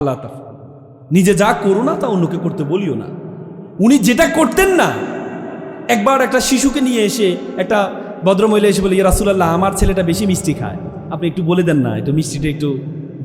আল্লাহ নিজে যা করো না তা অন্যকে করতে বলিও না। উনি যেটা করতেন না, একবার একটা শিশুকে নিয়ে এসে একটা ভদ্রমহিলা এসে বলে রাসুলাল্লাহ, আমার ছেলেটা বেশি মিষ্টি খায়। আপনি একটু বলে দেন না, একটু মিষ্টিটা একটু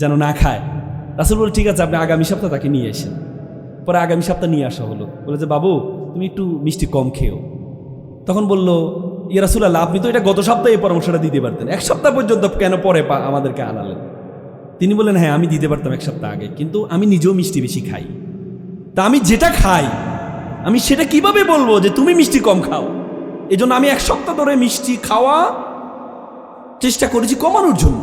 যেন না খায়। রাসুল বলে, ঠিক আছে, আপনি আগামী সপ্তাহ তাকে নিয়ে এসেন। পরে আগামী সপ্তাহ নিয়ে আসা হলো। বলে যে, বাবু, তুমি একটু মিষ্টি কম খেও। তখন বলল, ইয়া রাসুলাল্লাহ, আপনি তো এটা গত সপ্তাহে পরামর্শটা দিতে পারতেন। এক সপ্তাহ পর্যন্ত কেন পরে আমাদেরকে আনালেন? তিনি বললেন হ্যাঁ আমি দিতে পারতাম এক সপ্তাহ আগে, কিন্তু আমি নিজেও মিষ্টি বেশি খাই। তা আমি যেটা খাই, আমি সেটা কীভাবে বলব যে তুমি মিষ্টি কম খাও? এই জন্য আমি এক সপ্তাহ ধরে মিষ্টি খাওয়া চেষ্টা করেছি কমানোর জন্য।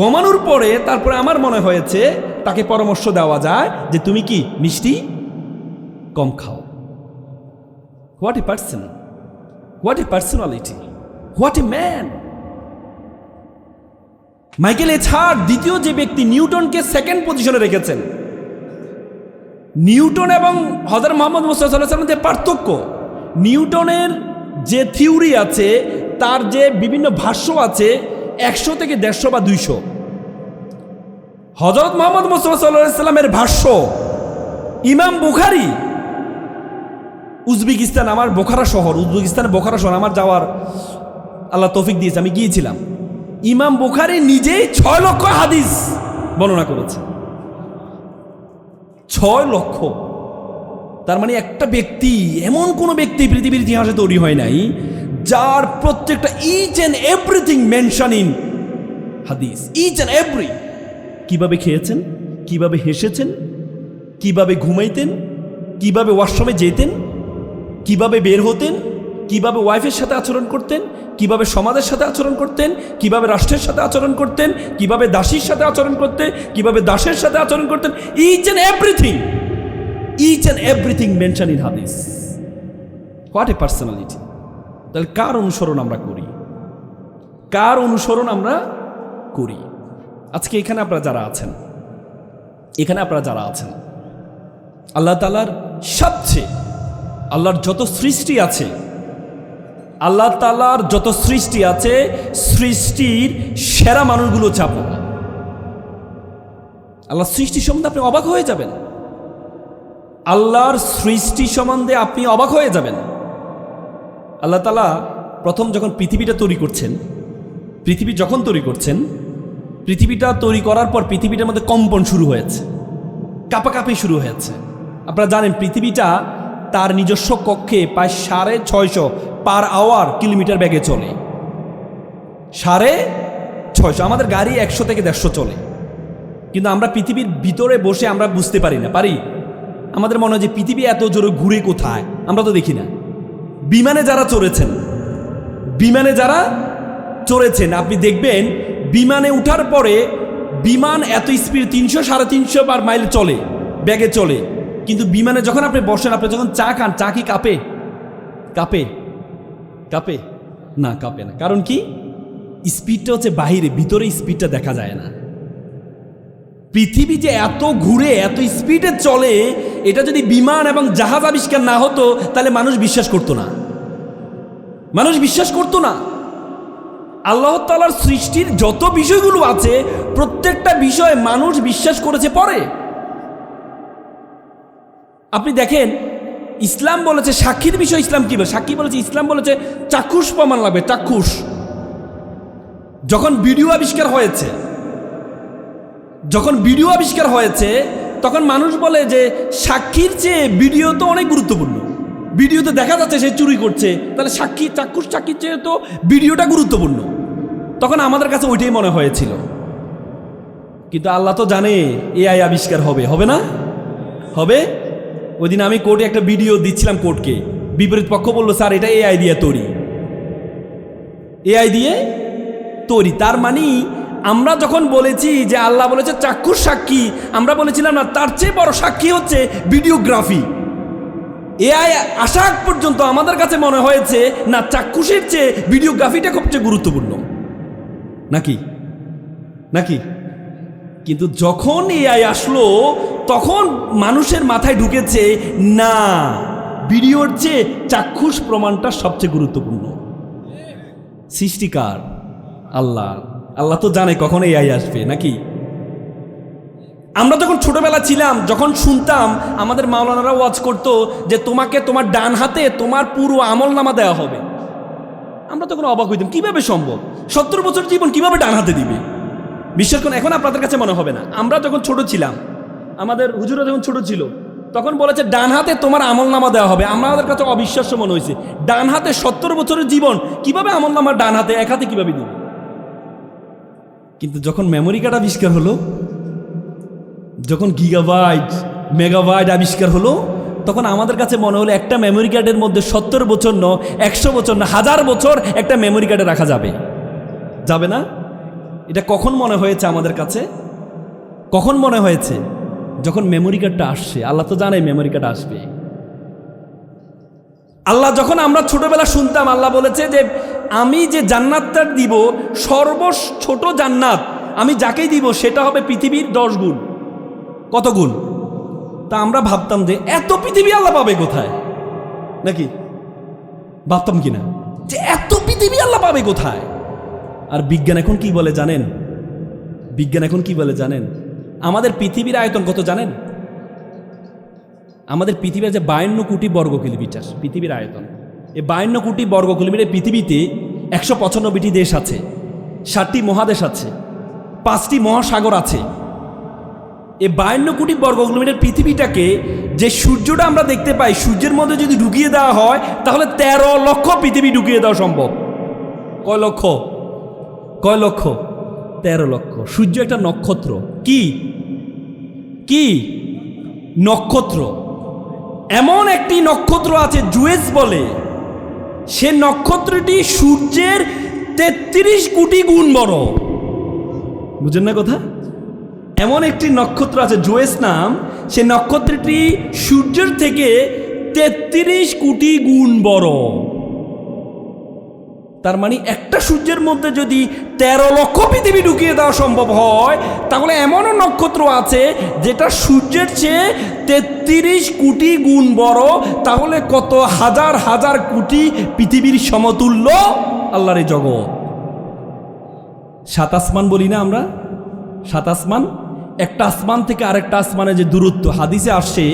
কমানোর পরে তারপরে আমার মনে হয়েছে, তাকে পরামর্শ দেওয়া যায় যে তুমি কি মিষ্টি কম খাও। What a person what a personality what a man Michael এছাড় দ্বিতীয় যে ব্যক্তি নিউটনকে সেকেন্ড পজিশনে রেখেছেন। নিউটন এবং হজর মোহাম্মদ মুস্তাল্লাহামের যে পার্থক্য, নিউটনের যে থিওরি আছে, তার যে বিভিন্ন ভাষ্য আছে, একশো থেকে দেড়শো বা দুইশো। হজরত মোহাম্মদ মুস্তফা সাল্লামের ভাষ্য, ইমাম বুখারি, উজবেকিস্তান, আমার বোখারা শহর, উজবেকিস্তানের বোখারা শহর, আমার যাওয়ার আল্লাহ তৌফিক দিয়েছে, আমি গিয়েছিলাম। ইমাম বুখারি নিজেই ছয় লক্ষ হাদিস বর্ণনা করেছে। ছয় লক্ষ। তার মানে একটা ব্যক্তি, এমন কোনো ব্যক্তি পৃথিবীর ইতিহাসে তৈরি হয় নাই, যার প্রত্যেকটা each and everything mention in হাদিস। ইচ অ্যান্ড এভরি কীভাবে খেয়েছেন? কীভাবে হেসেছেন? কীভাবে ঘুমাইতেন? কীভাবে ওয়াশরুমে যেতেন? কীভাবে বের হতেন? কীভাবে ওয়াইফের সাথে আচরণ করতেন? কীভাবে সমাজের সাথে আচরণ করতেন, কীভাবে রাষ্ট্রের সাথে আচরণ করতেন, কীভাবে দাসীর সাথে আচরণ করতেন, কীভাবে দাসের সাথে আচরণ করতেন each and everything each and everything mention in হাদিস। হোয়াট এ পার্সোনালিটি তাহলে কার অনুসরণ আমরা করি? কার অনুসরণ আমরা করি? আজকে এখানে আপনারা যারা আছেন, এখানে আপনারা যারা আছেন, আল্লাহ তালার সবচেয়ে, আল্লাহর যত সৃষ্টি আছে আল্লাহ তালার যত সৃষ্টি আছে, সৃষ্টির সেরা মানুষগুলো চাপ। আল্লাহ সৃষ্টি সম্বন্ধে আপনি অবাক হয়ে যাবেন। আল্লাহর সৃষ্টি সম্বন্ধে আপনি অবাক হয়ে যাবেন। আল্লাহ তালা প্রথম যখন পৃথিবীটা তৈরি করছেন, পৃথিবী যখন তৈরি করছেন, পৃথিবীটা তৈরি করার পর পৃথিবীটার মধ্যে কম্পন শুরু হয়েছে, কাপাকাপি শুরু হয়েছে। আপনারা জানেন পৃথিবীটা তার নিজস্ব কক্ষে প্রায় সাড়ে ছয়শো পার আওয়ার কিলোমিটার ব্যাগে চলে। সাড়ে ছয়শো, আমাদের গাড়ি একশো থেকে দেড়শো চলে। কিন্তু আমরা পৃথিবীর ভিতরে বসে আমরা বুঝতে পারি না। পারি? আমাদের মনে হয় যে পৃথিবী এত জোরে ঘুরে কোথায়? আমরা তো দেখি না। বিমানে যারা চড়েছেন, বিমানে যারা চড়েছেন, আপনি দেখবেন বিমানে উঠার পরে বিমান এত স্পিড তিনশো, সাড়ে তিনশো বার মাইল চলে ব্যাগে চলে। কিন্তু বিমানে যখন আপনি বসেন, আপনি যখন চা খান, চা কি কাঁপে? কাঁপে। কাঁপে? না কাঁপে না। কারণ কি? স্পিডটা হচ্ছে বাহিরে, ভিতরে স্পিডটা দেখা যায় না। পৃথিবী যে এত ঘুরে, এত স্পিডে চলে, এটা যদি বিমান এবং জাহাজ আবিষ্কার না হতো, তাহলে মানুষ বিশ্বাস করতো না। মানুষ বিশ্বাস করতো না। আল্লাহ তালার সৃষ্টির যত বিষয়গুলো আছে, প্রত্যেকটা বিষয় মানুষ বিশ্বাস করেছে পরে। আপনি দেখেন ইসলাম বলেছে, সাক্ষীর বিষয় ইসলাম কি বলে? সাক্ষী বলেছে, ইসলাম বলেছে, চাক্ষুষ প্রমাণ লাগবে, চাক্ষুষ। যখন ভিডিও আবিষ্কার হয়েছে, যখন ভিডিও আবিষ্কার হয়েছে, তখন মানুষ বলে যে, সাক্ষীর চেয়ে ভিডিও তো অনেক গুরুত্বপূর্ণ। ভিডিওতে দেখা যাচ্ছে সে চুরি করছে, তাহলে সাক্ষী, চাক্ষুষ সাক্ষীর চেয়ে তো ভিডিওটা গুরুত্বপূর্ণ। তখন আমাদের কাছে ওইটাই মনে হয়েছিল। কিন্তু আল্লাহ তো জানে এআই আবিষ্কার হবে হবে না? হবে? ওই দিন আমি কোর্টে একটা ভিডিও দিচ্ছিলাম কোর্টকে। বিপরীত পক্ষ বলল, স্যার, এটা এআই দিয়ে তৈরি। এআই দিয়ে তৈরি। তার মানে আমরা যখন বলেছি যে আল্লাহ বলেছে চাক্ষুষ সাক্ষী, আমরা বলেছিলাম না, তার চেয়ে বড় সাক্ষী হচ্ছে ভিডিওগ্রাফি। এআই আসা পর্যন্ত আমাদের কাছে মনে হয়েছে, না, চাক্ষুষের চেয়ে ভিডিওগ্রাফিটা সবচেয়ে গুরুত্বপূর্ণ। নাকি? নাকি? কিন্তু যখন এআই আসলো তখন মানুষের মাথায় ঢুকেছে, না। ভিডিওর চেয়ে চাক্ষুষ প্রমাণটা সবচেয়ে গুরুত্বপূর্ণ। সৃষ্টিকার, আল্লাহ। আল্লাহ তো জানে কখন এআই আসবে, নাকি? আমরা যখন ছোটবেলা ছিলাম, যখন শুনতাম, আমাদের মাওলানারা ওয়াজ করতো যে তোমাকে তোমার ডান হাতে তোমার পুরো আমল নামা দেওয়া হবে। আমরা তখন অবাক হইতাম, কীভাবে সম্ভব? সত্তর বছর জীবন কীভাবে ডান হাতে দিবে? বিশ্বাস এখন আপনাদের কাছে মনে হবে না। আমরা যখন ছোট ছিলাম আমাদের হুজুরা যখন ছোট ছিল, তখন বলেছে, ডান হাতে তোমার আমল নামা দেওয়া হবে। আমাদের কাছে অবিশ্বাস্য মনে হয়েছে, ডান হাতে সত্তর বছরের জীবন, কীভাবে আমল নামা ডান হাতে, এক হাতে কীভাবে দিবে? কিন্তু যখন মেমোরি কার্ড আবিষ্কার হলো, যখন গিগাবাইট মেগাবাইট আবিষ্কার হলো, তখন আমাদের কাছে মনে হলো, একটা মেমোরি কার্ডের মধ্যে সত্তর বছর ন একশো বছর না হাজার বছর একটা মেমোরি কার্ডে রাখা যাবে। যাবে না? এটা কখন মনে হয়েছে আমাদের কাছে? কখন মনে হয়েছে? যখন মেমোরি কার্ডটা আসছে, আল্লাহ তো জানে মেমোরি কার্ড আসবে। আল্লাহ যখন আমরা ছোটবেলা শুনতাম, আল্লাহ বলেছে যে, আমি যে জান্নাতটা দিব সর্ব ছোট জান্নাত, আমি যাকেই দিব সেটা হবে পৃথিবীর দশ গুণ। কত গুণ? তা আমরা ভাবতাম যে, এত পৃথিবী আল্লাহ পাবে কোথায়? নাকি? ভাবতাম কিনা? যে, এত পৃথিবী আল্লাহ পাবে কোথায়? আর বিজ্ঞান এখন কি বলে জানেন? বিজ্ঞান এখন কি বলে জানেন? আমাদের পৃথিবীর আয়তন কত জানেন? আমাদের পৃথিবীর যে বায়ান্ন কোটি বর্গ কিলোমিটার, পৃথিবীর আয়তন। এই বায়ান্ন কোটি বর্গ কিলোমিটার পৃথিবীতে একশো পঁচানব্বইটি দেশ আছে, ষাটটি মহাদেশ আছে, পাঁচটি মহাসাগর আছে। এই বায়ান্ন কোটি বর্গ কিলোমিটার পৃথিবীটাকে যে সূর্যটা আমরা দেখতে পাই, সূর্যের মধ্যে যদি ঢুকিয়ে দেওয়া হয়, তাহলে তেরো লক্ষ পৃথিবী ঢুকিয়ে দেওয়া সম্ভব। কয় লক্ষ? কয় লক্ষ? তেরো লক্ষ। সূর্য একটা নক্ষত্র। কি? কি? নক্ষত্র। এমন একটি নক্ষত্র আছে জুয়েস বলে। সে নক্ষত্রটি সূর্যের তেত্রিশ কোটি গুণ বড়। বুঝেন না কথা? এমন একটি নক্ষত্র আছে জুয়েস নাম। সে নক্ষত্রটি সূর্যের থেকে তেত্রিশ কোটি গুণ বড়। তার মানে একটা সূর্যের মধ্যে যদি তেরো লক্ষ পৃথিবী ঢুকিয়ে দেওয়া সম্ভব হয়। তাহলে এমনও নক্ষত্র আছে যেটা সূর্যের চেয়ে তেত্রিশ কোটি গুণ বড়। তাহলে কত হাজার হাজার কোটি পৃথিবীর সমতুল্য আল্লাহর জগৎ? সাত আসমান বলি না আমরা? সাত আসমান? একটা আসমান থেকে আরেকটা আসমানে যে দূরত্ব, হাদিসে আসছে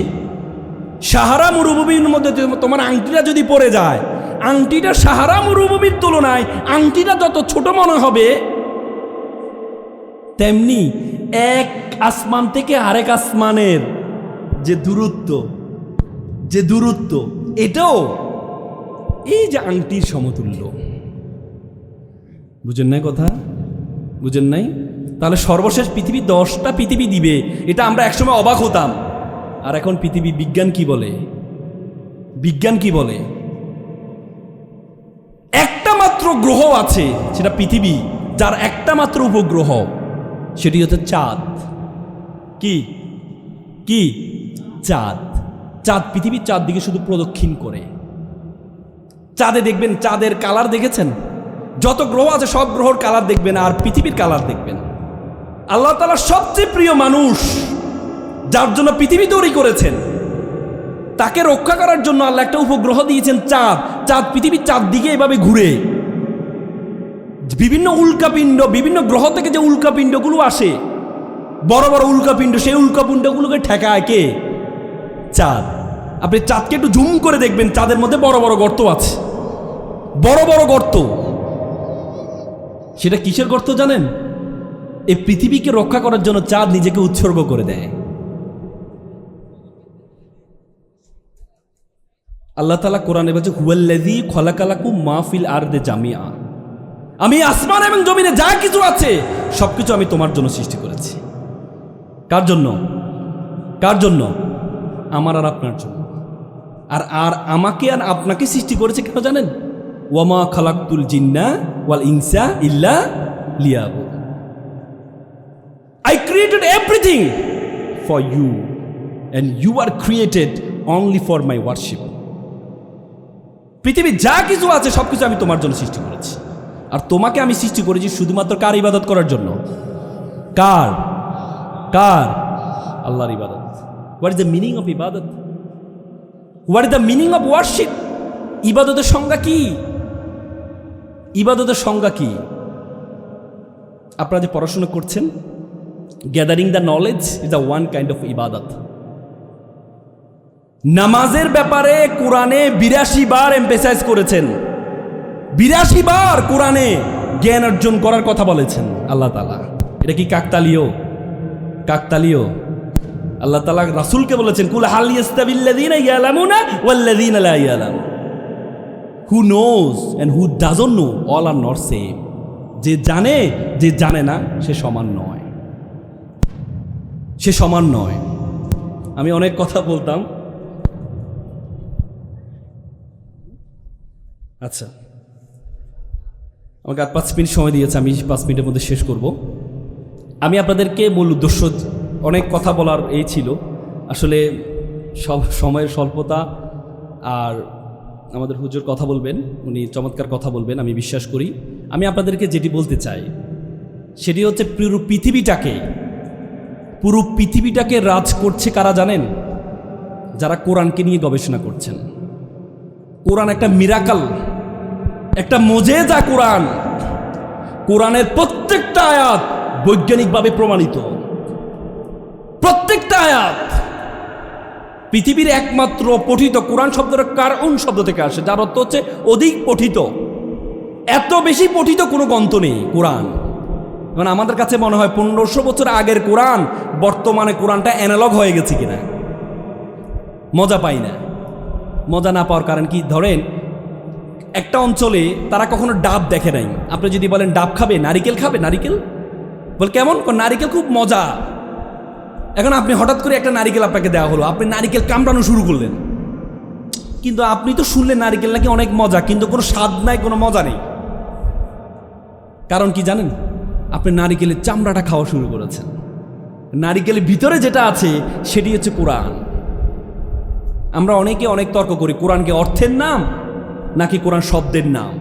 সাহারা মরুভূমির মধ্যে তোমার আংটিটা যদি পড়ে যায় আংটিটা সাহারা মরুভূমির তুলনায় আংটিটা যত ছোট মনে হবে, তেমনি এক আসমান থেকে আরেক আসমানের যে দূরত্ব যে দূরত্ব, এটাও এই যে আংটির সমতুল্য। বুঝেন নাই কথা? বুঝেন নাই? তাহলে সর্বশেষ পৃথিবী দশটা পৃথিবী দিবে, এটা আমরা একসময় অবাক হতাম। আর এখন পৃথিবী বিজ্ঞান কি বলে? বিজ্ঞান কি বলে? মাত্র গ্রহ আছে, সেটা পৃথিবী, যার একটা মাত্র উপগ্রহ, সেটি হচ্ছে চাঁদ। কি? কি? চাঁদ। চাঁদ পৃথিবীর চাঁদ দিকে শুধু প্রদক্ষিণ করে। চাঁদে দেখবেন চাঁদের কালার দেখেছেন? যত গ্রহ আছে, সব গ্রহর কালার দেখবেন আর পৃথিবীর কালার দেখবেন। আল্লাহ তালার সবচেয়ে প্রিয় মানুষ, যার জন্য পৃথিবী তৈরি করেছেন, তাকে রক্ষা করার জন্য আল্লাহ একটা উপগ্রহ দিয়েছেন চাঁদ। চাঁদ পৃথিবীর চাঁদ দিকে এভাবে ঘুরে। বিভিন্ন উল্কাপিণ্ড, বিভিন্ন গ্রহ থেকে যে উল্কাপিণ্ডগুলো আসে, বড় বড় উল্কাপিণ্ড, সেই উল্কাপিণ্ডগুলোকে ঠেকায় কে? চাঁদ। আপনি চাঁদকে একটু জুম করে দেখবেন, চাঁদের মধ্যে বড় বড় গর্ত আছে। বড় বড় গর্ত। সেটা কিসের গর্ত জানেন? এই পৃথিবীকে রক্ষা করার জন্য চাঁদ নিজেকে উৎসর্গ করে দেয়। আল্লাহ তালা কোরআনে বলছে, হুয়াল্লাযী খলাকালাকু মাহফিল আর দে জামিয়া আমি আসমান এবং জমিনে যা কিছু আছে সবকিছু আমি তোমার জন্য সৃষ্টি করেছি। কার জন্য? কার জন্য? আমার আর আপনার জন্য। আর আর আমাকে আর আপনাকে সৃষ্টি করেছে কেন জানেন? ওয়ামা খালাকুল জিন্না ওয়াল ইনসা ইল্লা লিয়াবু I created everything for you, and you are created only for my worship. পৃথিবীর যা কিছু আছে সব কিছু আমি তোমার জন্য সৃষ্টি করেছি। আর তোমাকে আমি সৃষ্টি করেছি শুধুমাত্র কার ইবাদত করার জন্য? কার? কার? আল্লাহর ইবাদত। What is the meaning of ইবাদত what is the meaning of worship ইবাদতের সংজ্ঞা কি? ইবাদতের সংজ্ঞা কি? আপনারা যে পড়াশোনা করছেন gathering the knowledge is the one kind of ইবাদত নামাজের ব্যাপারে কোরআনে বিরাশি বার এম্পেসাইজ করেছেন। বিরাশি বার কোরআনে জ্ঞান অর্জন করার কথা বলেছেন আল্লাহ তালা এটা কি কাকতালীয়? কাকতালীয়। আল্লাহ তালা রাসুলকে বলেছেন, কুল হাল ইয়াস্তাবিল্লাযীনা ইয়ালামুনা ওয়াল্লাযীনা লা ইয়ালাম who knows and who doesn't know all are not same যে জানে যে জানে না, সে সমান নয়। সে সমান নয়। আমি অনেক কথা বলতাম। আচ্ছা। আমাকে আর পাঁচ মিনিট সময় দিয়েছে, আমি পাঁচ মিনিটের মধ্যে শেষ করব। আমি আপনাদেরকে মূল উদ্দেশ্য, অনেক কথা বলার এই ছিল। আসলে সব সময়ের স্বল্পতা আর আমাদের হুজুর কথা বলবেন, উনি চমৎকার কথা বলবেন, আমি বিশ্বাস করি। আমি আপনাদেরকে যেটি বলতে চাই, সেটি হচ্ছে পুরো পৃথিবীটাকে পুরো পৃথিবীটাকে রাজ করছে কারা জানেন? যারা কোরআনকে নিয়ে গবেষণা করছেন। কোরআন একটা মিরাকাল একটা মজেজা কোরআন। কোরআনের প্রত্যেকটা আয়াত বৈজ্ঞানিকভাবে প্রমাণিত। প্রত্যেকটা আয়াত পৃথিবীর একমাত্র পঠিত কোরআন শব্দটা কারণ শব্দ থেকে আসে, যার অর্থ হচ্ছে অধিক পঠিত। এত বেশি পঠিত কোনো গ্রন্থ নেই কোরআন। মানে আমাদের কাছে মনে হয় পনেরোশো বছর আগের কোরআন, বর্তমানে কোরআনটা অ্যানালগ হয়ে গেছে কিনা? মজা পাই না। মজা না পাওয়ার কারণ কি? ধরেন একটা অঞ্চলে তারা কখনো ডাব দেখে নাই। আপনি যদি বলেন, ডাব খাবে, নারিকেল খাবে, নারিকেল? বল, কেমন? নারিকেল খুব মজা। এখন আপনি হঠাৎ করে একটা নারিকেল আপনাকে দেওয়া হলো। আপনি নারিকেল কামড়ানো শুরু করলেন। কিন্তু আপনি তো শুনলেন নারিকেল নাকি অনেক মজা, কিন্তু কোনো স্বাদ নাই, কোনো মজা নেই। কারণ কি জানেন? আপনি নারিকেলের চামড়াটা খাওয়া শুরু করেছেন। নারিকেলের ভিতরে যেটা আছে, সেটি হচ্ছে কোরআন। আমরা অনেকে অনেক তর্ক করি, কোরআনকে অর্থের নাম নাকি কোরআন শব্দের নাম?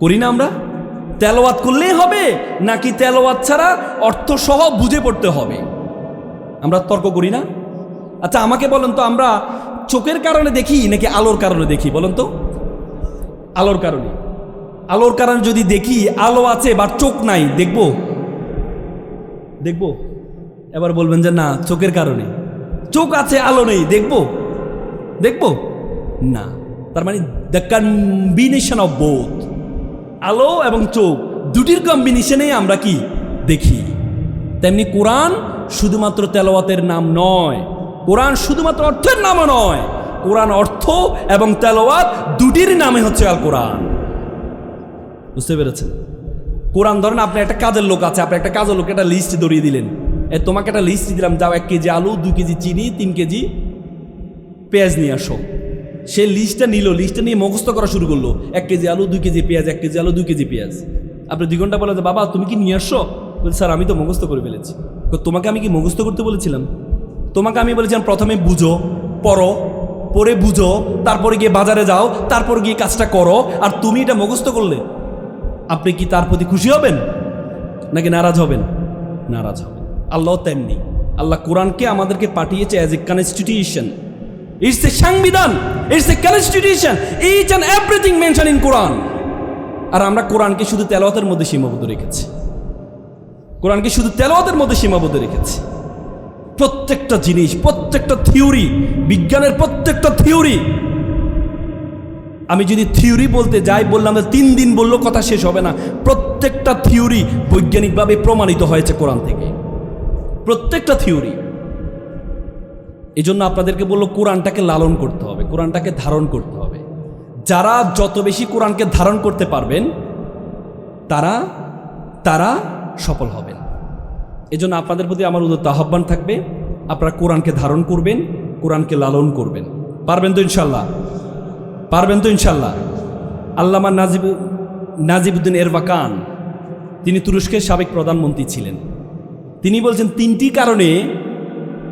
করি না আমরা? তেলোয়াত করলেই হবে, নাকি তেলোয়াত ছাড়া অর্থ সহ বুঝে পড়তে হবে? আমরা তর্ক করি না? আচ্ছা আমাকে বলেন তো, আমরা চোখের কারণে দেখি নাকি আলোর কারণে দেখি? বলেন তো। আলোর কারণে। আলোর কারণে যদি দেখি, আলো আছে, বা চোখ নাই, দেখব? দেখব? এবার বলবেন যে না, চোখের কারণে। চোখ আছে, আলো নেই, দেখব? দেখব? না। তার মানে দ্য কম্বিনেশন অফ বোথ আলো এবং চোখ, দুটির কম্বিনেশনে আমরা কি দেখি? তেমনি কোরআন শুধুমাত্র তেলাওয়াতের নাম নয়। কোরআন শুধুমাত্র অর্থের নামও নয়। কোরআন অর্থ এবং তেলাওয়াত দুটির নামে হচ্ছে আল কোরআন বুঝতে পেরেছেন? কোরআন ধরেন আপনি একটা কাজের লোক আছে, আপনি একটা কাজের লোক একটা লিস্ট ধরিয়ে দিলেন। এ, তোমাকে একটা লিস্ট দিলাম, যাও এক কেজি আলু, দু কেজি চিনি, তিন কেজি পেঁয়াজ নিয়ে আসো। সে লিস্টটা নিল লিস্টটা নিয়ে মুখস্থ করা শুরু করল। এক কেজি আলু, দুই কেজি পেঁয়াজ, এক কেজি আলু, দুই কেজি পেঁয়াজ। আপনি দুই ঘণ্টা বলে যে, বাবা, তুমি কি নিয়ে আসছো? বলছি, স্যার, আমি তো মুখস্থ করে ফেলেছি। তোমাকে আমি কি মুখস্থ করতে বলেছিলাম? তোমাকে আমি বলেছিলাম, প্রথমে বুঝো, পড়ো, পরে বুঝো, তারপরে গিয়ে বাজারে যাও, তারপর গিয়ে কাজটা করো, আর তুমি এটা মুখস্থ করলে। আপনি কি তার প্রতি খুশি হবেন? নাকি নারাজ হবেন? নারাজ হবেন। আল্লাহ তেমনি। আল্লাহ কোরআনকে আমাদেরকে পাঠিয়েছে as a constitution it's a সংবিধান it's a constitution each and everything mention in কোরআন আর আমরা কোরআনকে শুধু তেলাওয়াতের মধ্যে সীমাবদ্ধ রেখেছি। কোরআনকে শুধু তেলাওয়াতের মধ্যে সীমাবদ্ধ রেখেছি। প্রত্যেকটা জিনিস, প্রত্যেকটা থিওরি বিজ্ঞানের প্রত্যেকটা থিওরি আমি যদি থিওরি বলতে যাই, বললাম যে তিন দিন বলল কথা শেষ হবে না। প্রত্যেকটা থিওরি বৈজ্ঞানিকভাবে প্রমাণিত হয়েছে কোরআন থেকে। প্রত্যেকটা থিওরি এই জন্য আপনাদেরকে বলল, কোরআনটাকে লালন করতে হবে, কোরআনটাকে ধারণ করতে হবে। যারা যত বেশি কোরআনকে ধারণ করতে পারবেন, তারা তারা সফল হবেন। এজন্য আপনাদের প্রতি আমার উদত্ত আহ্বান থাকবে, আপনারা কোরআনকে ধারণ করবেন, কোরআনকে লালন করবেন। পারবেন তো ইনশাল্লাহ পারবেন তো ইনশাল্লাহ আল্লামা নাজিব নাজিবুদ্দিন এরবাকান, তিনি তুরস্কের সাবেক প্রধানমন্ত্রী ছিলেন। তিনি বলছেন, তিনটি কারণে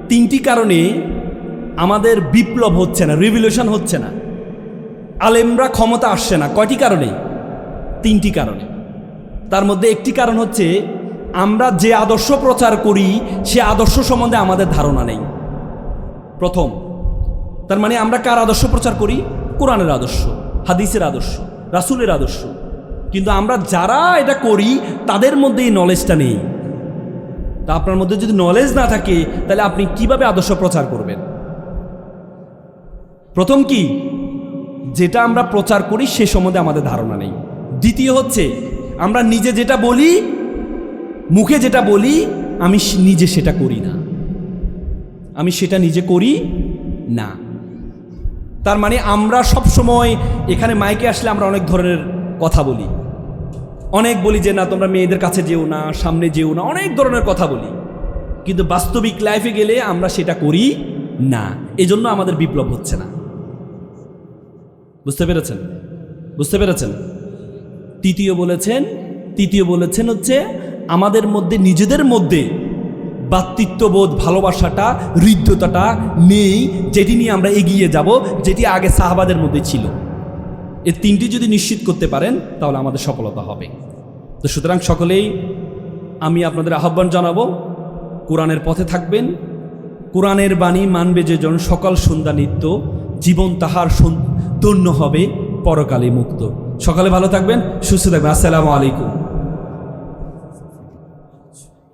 তিনটি কারণে আমাদের বিপ্লব হচ্ছে না রিভলিউশন হচ্ছে না। আলেমরা ক্ষমতা আসছে না, কয়টি কারণে? তিনটি কারণে। তার মধ্যে একটি কারণ হচ্ছে, আমরা যে আদর্শ প্রচার করি, সে আদর্শ সম্বন্ধে আমাদের ধারণা নেই। প্রথম, তার মানে আমরা কার আদর্শ প্রচার করি? কোরআনের আদর্শ, হাদিসের আদর্শ, রাসুলের আদর্শ। কিন্তু আমরা যারা এটা করি, তাদের মধ্যে এই নলেজটা নেই। তা আপনার মধ্যে যদি নলেজ না থাকে, তাহলে আপনি কীভাবে আদর্শ প্রচার করবেন? প্রথম কি? যেটা আমরা প্রচার করি, সে সম্বন্ধে আমাদের ধারণা নেই। দ্বিতীয় হচ্ছে, আমরা নিজে যেটা বলি, মুখে যেটা বলি, আমি নিজে সেটা করি না। আমি সেটা নিজে করি না। তার মানে আমরা সব সময় এখানে মাইকে আসলে আমরা অনেক ধরনের কথা বলি। অনেক বলি যে, না, তোমরা মেয়েদের কাছে যেও না, সামনে যেও না। অনেক ধরনের কথা বলি। কিন্তু বাস্তবিক লাইফে গেলে আমরা সেটা করি না। এজন্য আমাদের বিপ্লব হচ্ছে না। বুঝতে পেরেছেন? বুঝতে পেরেছেন? তৃতীয় বলেছেন তৃতীয় বলেছেন হচ্ছে, আমাদের মধ্যে, নিজেদের মধ্যে বাতৃত্ববোধ ভালোবাসাটা, হৃদ্যতাটা নেই, যেটি নিয়ে আমরা এগিয়ে যাব, যেটি আগে সাহাবাদের মধ্যে ছিল। এ তিনটি যদি নিশ্চিত করতে পারেন, তাহলে আমাদের সফলতা হবে। তো সুতরাং সকলেই আমি আপনাদের আহ্বান জানাব, কোরআনের পথে থাকবেন। কোরআনের বাণী মানবে যে জন সকাল সন্ধ্যা নিত্য, জীবন তাহার সন্ধ্য হবে, পরকালে মুক্ত। সকালে ভালো থাকবেন, সুস্থ থাকবেন। আসসালামু আলাইকুম।